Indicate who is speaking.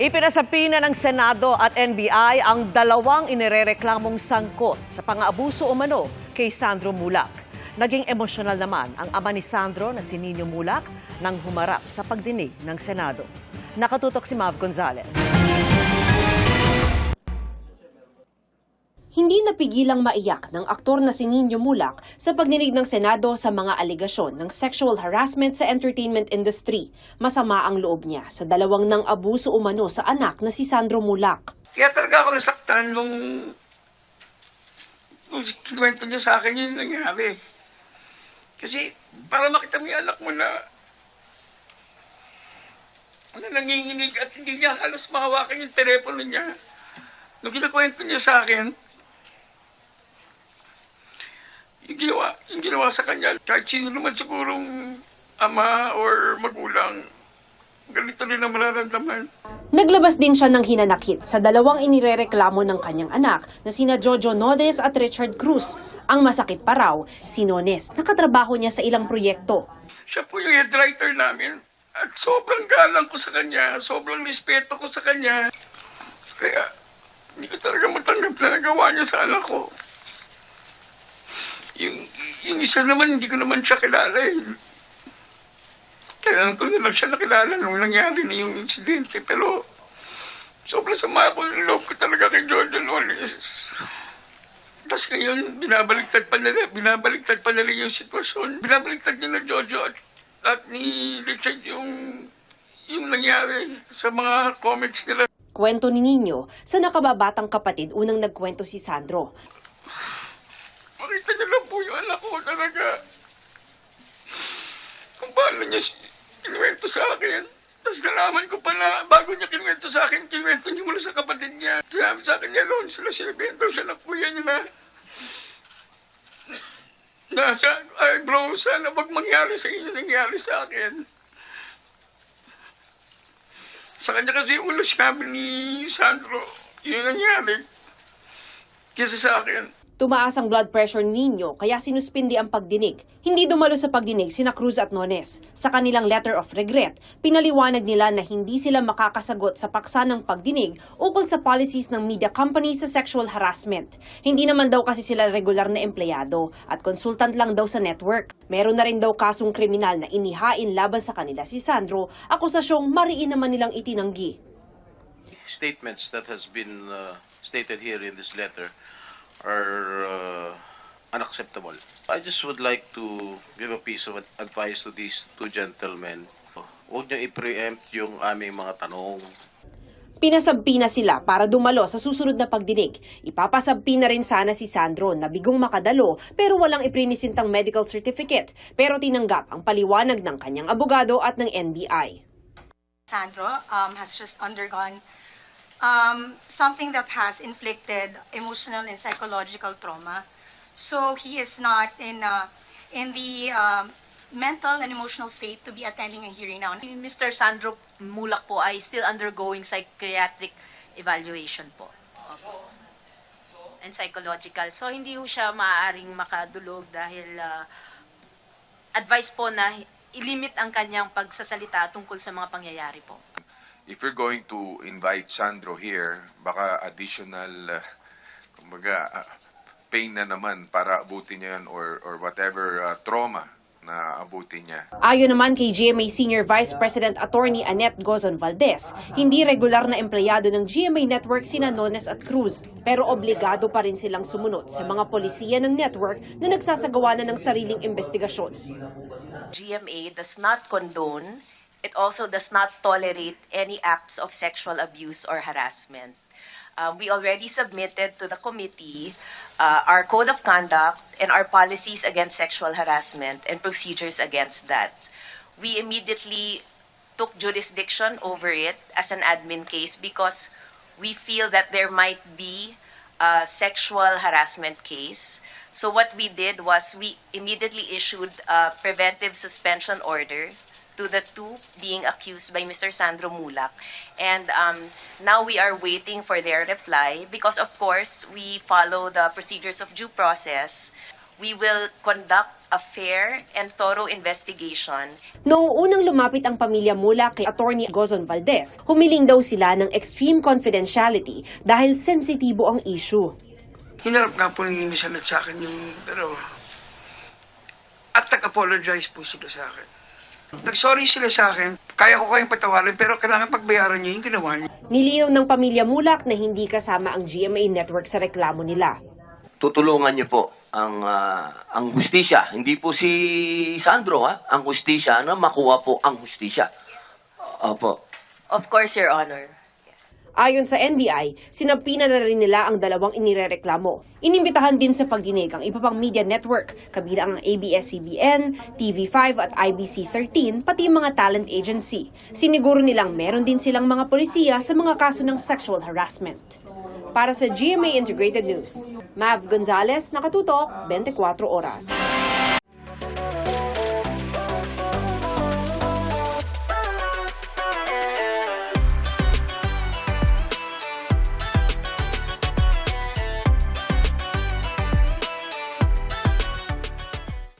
Speaker 1: Ipinasapi na ng Senado at NBI ang dalawang inirereklamong sangkot sa pang-abuso umano kay Sandro Mulak. Naging emosyonal naman ang ama ni Sandro na si Nino Mulak nang humarap sa pagdinig ng Senado. Nakatutok si Mav Gonzalez.
Speaker 2: Hindi napigilang maiyak ng aktor na si Nino Mulak sa pagdinig ng Senado sa mga aligasyon ng sexual harassment sa entertainment industry. Masama ang loob niya sa dalawang nang abuso umano sa anak na si Sandro Mulak.
Speaker 3: Kaya talaga ako nasaktan nung, nung kinuwento niya sa akin yun nangyari. Kasi para makita mo yung anak mo na na nanginginig at hindi niya halos mahawakan yung telepono niya. Nung kinakwento niya sa akin, yung ginawa, yung ginawa sa kanya, kahit sino naman sigurong ama or magulang, ganito rin ang mararamdaman.
Speaker 2: Naglabas din siya ng hinanakit sa dalawang inirereklamo ng kanyang anak na sina Jojo Nodes at Richard Cruz. Ang masakit pa raw, si Nones, nakatrabaho niya sa ilang proyekto.
Speaker 3: Siya po yung head writer namin. At sobrang galang ko sa kanya, sobrang respeto ko sa kanya. Kaya, hindi ko talaga matanggap na nagawa niya sa anak ko. Yung, yung isa naman, hindi ko naman siya kilala eh. Kaya ko na lang siya nakilala nung nangyari na yung insidente. Pero, sobrang sama ko yung loob ko talaga kay Jordan Olis. Tapos ngayon, binabaliktad pa nila, binabaliktad pa nila yung sitwasyon. Binabaliktad nila Jojo at, at ni Richard yung, yung nangyari sa mga comments nila.
Speaker 2: Kwento ni Nino, sa nakababatang kapatid unang nagkwento si Sandro.
Speaker 3: Po yung anak ko talaga. Kung paano niya kinuwento sa akin. Tapos nalaman ko pa na bago niya kinuwento sa akin, kinuwento niya mula sa kapatid niya. Sinabi sa akin niya noon, sila sinibento siya ng kuya niya na Nasa, ay bro, sana wag mangyari sa inyo nangyari sa akin. Sa kanya kasi ulo sinabi ni Sandro, yun nangyari. Kesa sa akin.
Speaker 2: Tumaas ang blood pressure ni Nino kaya sinuspindi ang pagdinig. Hindi dumalo sa pagdinig sina Cruz at Nones. Sa kanilang letter of regret, pinaliwanag nila na hindi sila makakasagot sa paksa ng pagdinig ukol sa policies ng media companies sa sexual harassment. Hindi naman daw kasi sila regular na empleyado at consultant lang daw sa network. Meron na rin daw kasong kriminal na inihain laban sa kanila si Sandro, akusasyong mariin naman nilang itinanggi.
Speaker 4: statements that has been uh, stated here in this letter are uh, unacceptable. I just would like to give a piece of ad- advice to these two gentlemen. Huwag niyo i-preempt yung aming mga tanong.
Speaker 2: Pinasabpi na sila para dumalo sa susunod na pagdinig. Ipapasabpi na rin sana si Sandro na bigong makadalo pero walang iprinisintang medical certificate pero tinanggap ang paliwanag ng kanyang abogado at ng NBI.
Speaker 5: Sandro um, has just undergone um, something that has inflicted emotional and psychological trauma. So he is not in uh, in the um, mental and emotional state to be attending a hearing now.
Speaker 6: Mr. Sandro Mulak po ay still undergoing psychiatric evaluation po. And psychological. So, hindi ho siya maaaring makadulog dahil ah, advice po na ilimit ang kanyang pagsasalita tungkol sa mga pangyayari po.
Speaker 7: If you're going to invite Sandro here, baka additional, uh, kumbaga, uh, pain na naman para abutin niya yan or, or whatever uh, trauma na abutin niya.
Speaker 2: Ayon naman kay GMA Senior Vice President Attorney Annette Gozon Valdez, hindi regular na empleyado ng GMA Network sina Nones at Cruz, pero obligado pa rin silang sumunod sa mga polisiya ng network na nagsasagawa na ng sariling investigasyon.
Speaker 8: GMA does not condone, it also does not tolerate any acts of sexual abuse or harassment. Um, we already submitted to the committee uh, our code of conduct and our policies against sexual harassment and procedures against that. We immediately took jurisdiction over it as an admin case because we feel that there might be a sexual harassment case. So what we did was we immediately issued a preventive suspension order to the two being accused by Mr. Sandro Mulak. And um, now we are waiting for their reply because, of course, we follow the procedures of due process. We will conduct a fair and thorough investigation
Speaker 2: Noong unang lumapit ang pamilya mula kay Attorney Gozon Valdez, humiling daw sila ng extreme confidentiality dahil sensitibo ang issue.
Speaker 3: Hinarap nga po Senate sa akin yung, pero, at nag-apologize po sila sa akin. Nag-sorry sila sa akin, kaya ko kayong patawarin, pero kailangan pagbayaran niyo yung ginawa niyo.
Speaker 2: Nilinaw ng pamilya Mulak na hindi kasama ang GMA network sa reklamo nila.
Speaker 9: tutulungan niyo po ang ah, ang hustisya. Hindi po si Sandro ha, ang hustisya na makuha po ang hustisya. Opo.
Speaker 8: Of course, Your Honor.
Speaker 2: Ayon sa NBI, sinapina na rin nila ang dalawang inirereklamo. Inimbitahan din sa pagdinig ang iba pang media network, kabilang ang ABS-CBN, TV5 at IBC13, pati mga talent agency. Siniguro nilang meron din silang mga polisiya sa mga kaso ng sexual harassment. Para sa GMA Integrated News, Mav Gonzalez, Nakatutok, 24 Oras.